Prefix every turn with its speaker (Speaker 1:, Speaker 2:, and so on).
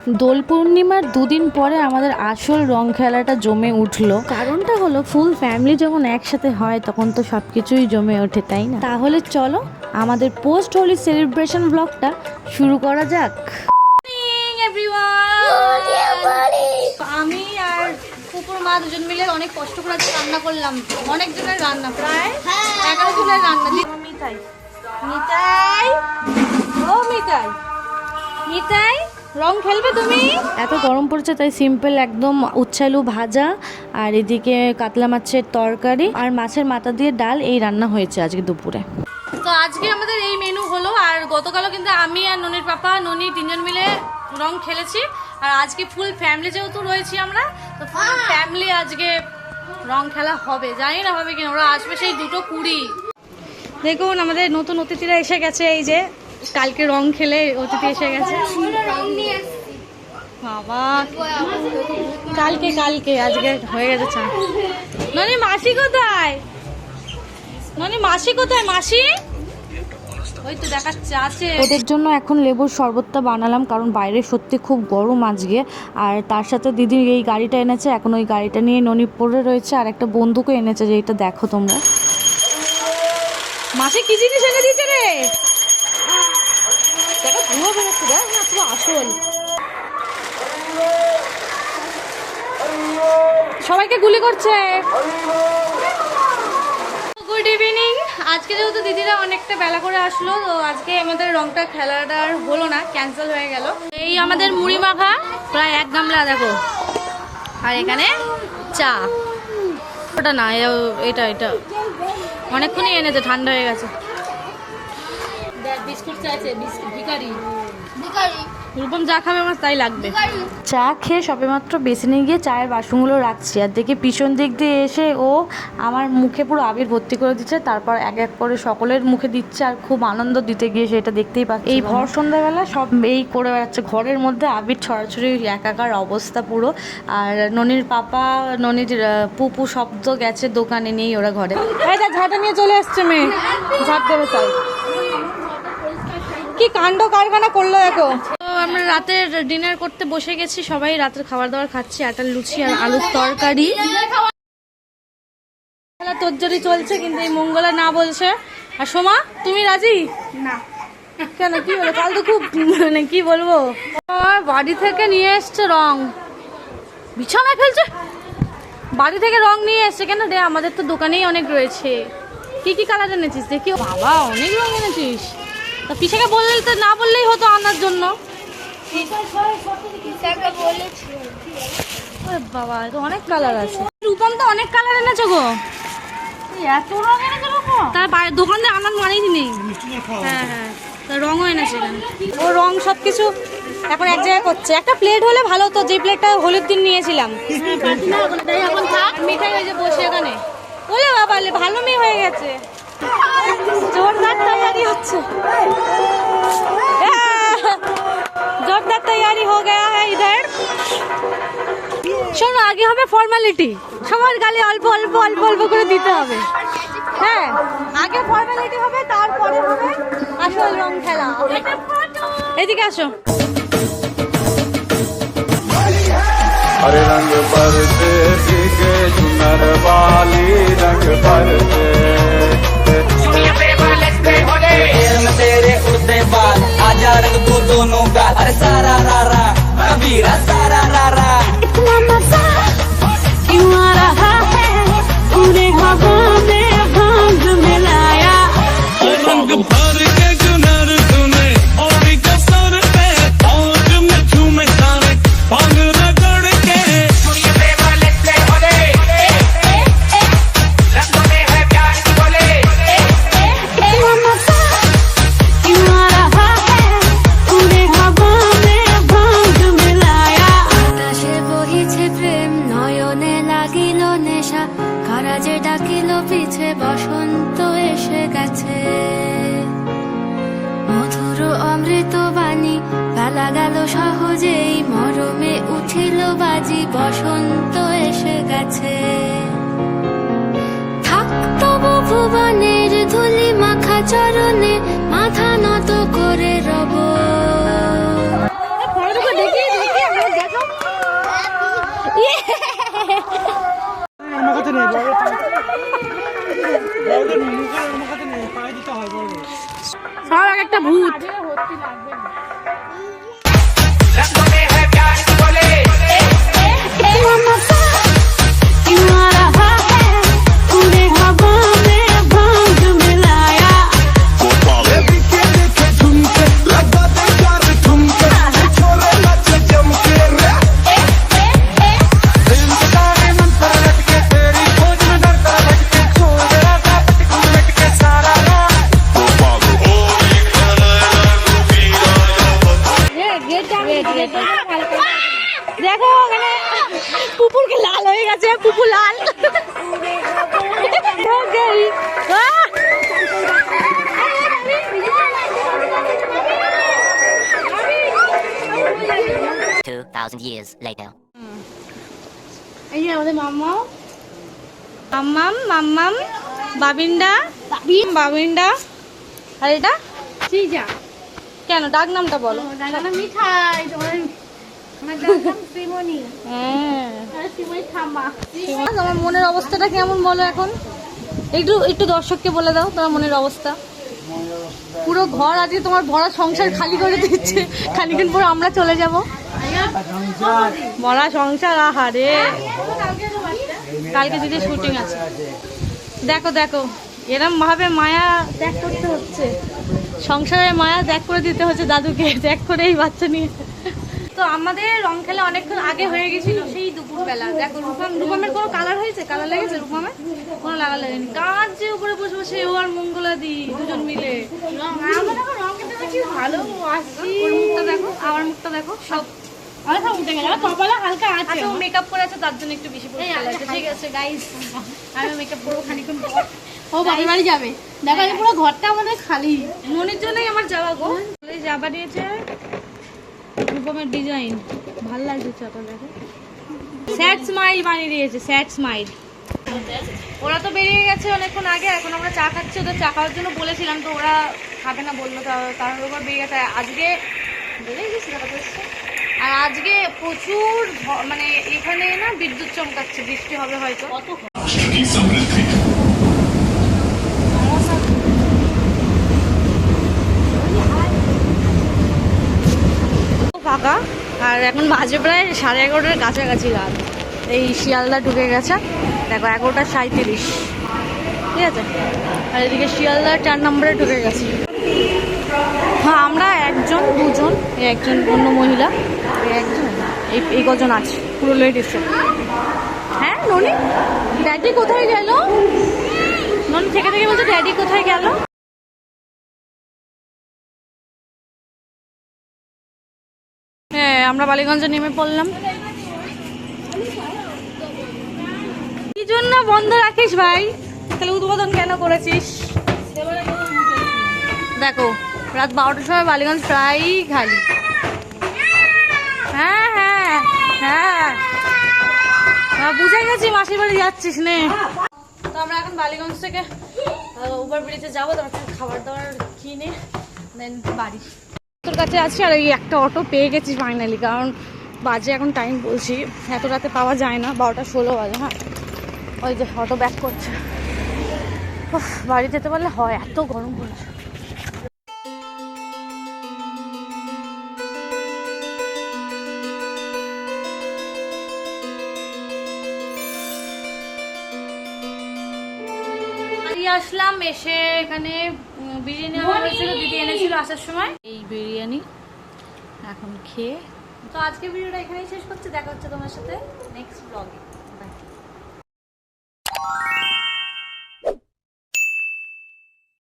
Speaker 1: দোল পূর্ণিমার দুদিন পরে আমাদের আসল রং খেলাটা জমে উঠল। কারণটা হলো ফুল ফ্যামিলি যখন একসাথে হয় তখন তো সব কিছুই জমে ওঠে তাই না? তাহলে চলো আমাদের পোস্ট হোলি সেলিব্রেশন ব্লগটা শুরু করা যাক।
Speaker 2: আমি আর কুকুর মা দুজন মিলে অনেক কষ্ট করে রান্না করলাম। অনেক জনের রান্না প্রায় এগারো জনের রান্না। মিঠাই মিঠাই ও মিঠাই মিঠাই রং খেলবে তুমি?
Speaker 1: এত গরম পড়েছে তাই সিম্পল একদম উচ্ছালু ভাজা আর এদিকে কাতলা মাছের তরকারি আর মাছের মাথা দিয়ে ডাল এই রান্না হয়েছে আজকে দুপুরে।
Speaker 2: তো আজকে আমাদের এই মেনু হলো আর গতকালও কিন্তু আমি আর ননির পাপা ননি তিনজন মিলে রং খেলেছি আর আজকে ফুল ফ্যামিলি যেহেতু রয়েছি আমরা তো ফুল ফ্যামিলি আজকে রং খেলা হবে। জানি না হবে কিনা ওরা আসবে সেই দুটো কুড়ি। দেখুন আমাদের নতুন অতিথিরা এসে গেছে এই যে কালকে রং খেলে অতিথি এসে গেছে। বাবা কালকে কালকে আজকে হয়ে গেছে চা। ননি মাসি কোথায়? ননি মাসি কোথায়? মাসি?
Speaker 1: ওদের জন্য এখন লেবুর শরবতটা বানালাম কারণ বাইরে সত্যি খুব গরম আজকে। আর তার সাথে দিদি এই গাড়িটা এনেছে এখন ওই গাড়িটা নিয়ে ননি পড়ে রয়েছে আর একটা বন্দুকও এনেছে যেটা দেখো তোমরা।
Speaker 2: মাসি কি জিনিস এনে দিয়েছে রে? আসল। সবাইকে গুলি করছে। গুড ইভিনিং আজকে যেহেতু দিদিরা অনেকটা বেলা করে আসলো তো আজকে আমাদের রংটা খেলাটা আর হলো না ক্যান্সেল হয়ে গেল। এই আমাদের মুড়ি মাখা প্রায় এক গামলা দেখো। আর এখানে চা। ওটা না এটা এটা। অনেকক্ষণই এনেছে ঠান্ডা হয়ে গেছে। বিস্কুট চাইছে ভিকারি রূপম যা খাবে আমার তাই লাগবে।
Speaker 1: চা খেয়ে সবেমাত্র বেসিনে গিয়ে চায়ের বাসনগুলো রাখছি। আর দেখি পিছন দিক দিয়ে এসে ও আমার মুখে পুরো আবির ভর্তি করে দিচ্ছে তারপর এক এক করে সকলের মুখে দিচ্ছে আর খুব আনন্দ দিতে গিয়ে সেটা দেখতেই পাচ্ছি। এই ভর সন্ধ্যাবেলা সব এই করে বেড়াচ্ছে ঘরের মধ্যে আবির ছড়াছড়ি একাকার অবস্থা পুরো। আর ননির পাপা ননির পুপু শব্দ গেছে দোকানে নেই ওরা ঘরে।
Speaker 2: ঝাঁটা নিয়ে চলে আসছে মেয়ে। ঝাঁট দেবে তাই। কি কাণ্ড কারখানা করল দেখো? তো আমরা রাতের ডিনার করতে বসে গেছি সবাই রাতের খাবার দাবার খাচ্ছি আটার লুচি আর আলুর তরকারি। খেলা তোরজোরি চলছে কিন্তু এই মঙ্গলা না বলছে। আর সোমা তুমি রাজি? না। কেন কি বলো কাল তো খুব মানে কি বলব? বাড়ি থেকে নিয়ে এসছে রং। বিছানায় ফেলছে। বাড়ি থেকে রং নিয়ে এসছে। কেন রে? আমাদের তো দোকানেই অনেক রয়েছে। কি কি কালার এনেছিস? দেখি। বাবা অনেক রং এনেছিস। তা পিসাকে বললে তো না বললেই হতো আনার জন্য। বাবা তো অনেক কালার আছে। রূপম তো অনেক কালার এনেছো গো। এত রং এনেছো তার বাইরে দোকান থেকে আনার মানেই নেই। হ্যাঁ হ্যাঁ রঙও এনেছে ও রং সব কিছু এখন এক জায়গায় করছে। একটা প্লেট হলে ভালো হতো যে প্লেটটা হলুদ দিন নিয়েছিলাম। মিঠাই হয়ে যে বসে এখানে। বলে বাবা ভালো মেয়ে হয়ে গেছে। জোরদার তৈরি হচ্ছে। হ্যাঁ, জোরদার তৈরি হয়ে গেয়া ইধার শোনো, আগে হবে ফর্মালিটি সবার গালে অল্প অল্প অল্প অল্প করে দিতে হবে। হ্যাঁ আগে ফর্মালিটি হবে, তারপরে হবে আসল রং খেলা। এদিকে আসো।
Speaker 3: আরে রঙ এত বাণী পালা গেল সহজেই মরমে উঠিল বাজি বসন্ত এসে গেছে। থাকতো ভুবনের ধুলি মাখা চরণে মাথা নত করে রব।
Speaker 2: ইয়ে। সব এক একটা
Speaker 4: ভূত। 2,000 years later.
Speaker 2: এই যে আমাদের মাম্মা mom. মাম্মাম বাবিন্ডা বাবিন্ডা আর এটা চিজা কেন? ডাক নামটা বলো।
Speaker 1: তোমার
Speaker 2: হ্যাঁ। তোমার মনের অবস্থাটা কেমন বলো এখন? একটু একটু দর্শককে বলে দাও তোমার মনের অবস্থা। পুরো ঘর আজকে তোমার ভরা সংসার খালি করে দিচ্ছে। খানিক্ষণ পর আমরা চলে যাব। ভরা সংসার, আহারে। কালকে দিদি শুটিং আছে। দেখো দেখো, এরম ভাবে মায়া ত্যাগ করতে হচ্ছে। সংসারের মায়া ত্যাগ করে দিতে হচ্ছে দাদুকে, ত্যাগ করে এই বাচ্চা নিয়ে। তো আমাদের রং খেলা অনেকক্ষণ আগে হয়ে গেছিল সেই দুপুরবেলা। দেখো, রূপম রূপমের কোনো কালার হয়েছে? কালার লেগেছে রূপমের? কোনো লাগা লাগেনি। কাজ যে উপরে বসে বসে ও আর মঙ্গলা দি দুজন মিলে। ভালো ওর মুখটা দেখো, আমার মুখটা দেখো, সব উঠে গেল। কপালে হালকা আছে। আচ্ছা মেকআপ করে আছে তার জন্য একটু বেশি পরিষ্কার লাগছে। ঠিক আছে গাইস আমি মেকআপ করব খানিক্ষণ পর।
Speaker 1: ও বাড়ি বাড়ি যাবে। দেখো পুরো ঘরটা আমাদের খালি।
Speaker 2: মনির জন্যই আমার যাওয়া গো। যাবা দিয়েছে রূপমের ডিজাইন ভালো লাগছে চাটা দেখো। স্যাড স্মাইল বানিয়ে দিয়েছে স্যাড স্মাইল ওরা তো বেরিয়ে গেছে অনেকক্ষণ আগে এখন আমরা চা খাচ্ছি ওদের চা খাওয়ার জন্য বলেছিলাম তো ওরা খাবে না বলল তার উপর বেরিয়ে গেছে। আজকে বেরিয়ে গেছে। আর আজকে প্রচুর মানে এখানে না বিদ্যুৎ চমকাচ্ছে বৃষ্টি হবে হয়তো। কত ফাঁকা আর এখন বাজে প্রায় সাড়ে এগারোটার কাছাকাছি রাত। এই শিয়ালদা ঢুকে গেছে। দেখো এগারোটা সাঁত্রিশ ঠিক আছে? আর এদিকে শিয়ালদা চার নম্বরে ঢুকে গেছে হ্যাঁ আমরা একজন দুজন এই একজন অন্য মহিলা। একজন? এই এই কজন আছে পুরো লেডিস হ্যাঁ ননি? ড্যাডি কোথায় গেল? ননি থেকে থেকে বলছে ড্যাডি কোথায় গেল? হ্যাঁ আমরা বালিগঞ্জে নেমে পড়লাম। কি জন্য বন্ধ রাখিস ভাই? তাহলে উদ্বোধন কেন করেছিস? দেখো রাত বারোটার সময় বালিগঞ্জ প্রায়ই খালি। হ্যাঁ হ্যাঁ হ্যাঁ। হ্যাঁ, বুঝে গেছি মাসির বাড়ি যাচ্ছিস নে। তো আমরা এখন বালিগঞ্জ থেকে ওভার ব্রিজে যাব তারপর খাবার দাবার কিনে দেন বাড়ি। তোর কাছে আছি আর এই একটা অটো পেয়ে গেছি ফাইনালি কারণ বাজে এখন টাইম বলছি। এত রাতে পাওয়া যায় না বারোটা ষোলো বাজে হ্যাঁ। ওই যে অটো ব্যাক করছে। বাড়ি যেতে পারলে হয় এত গরম পড়েছে। আসলাম এসে এখানে বিরিয়ানি আমার হয়েছিল দিদি এনেছিল আসার সময়। এই বিরিয়ানি এখন খেয়ে তো আজকে ভিডিওটা এখানেই শেষ করছি দেখা হচ্ছে তোমার সাথে নেক্সট ব্লগে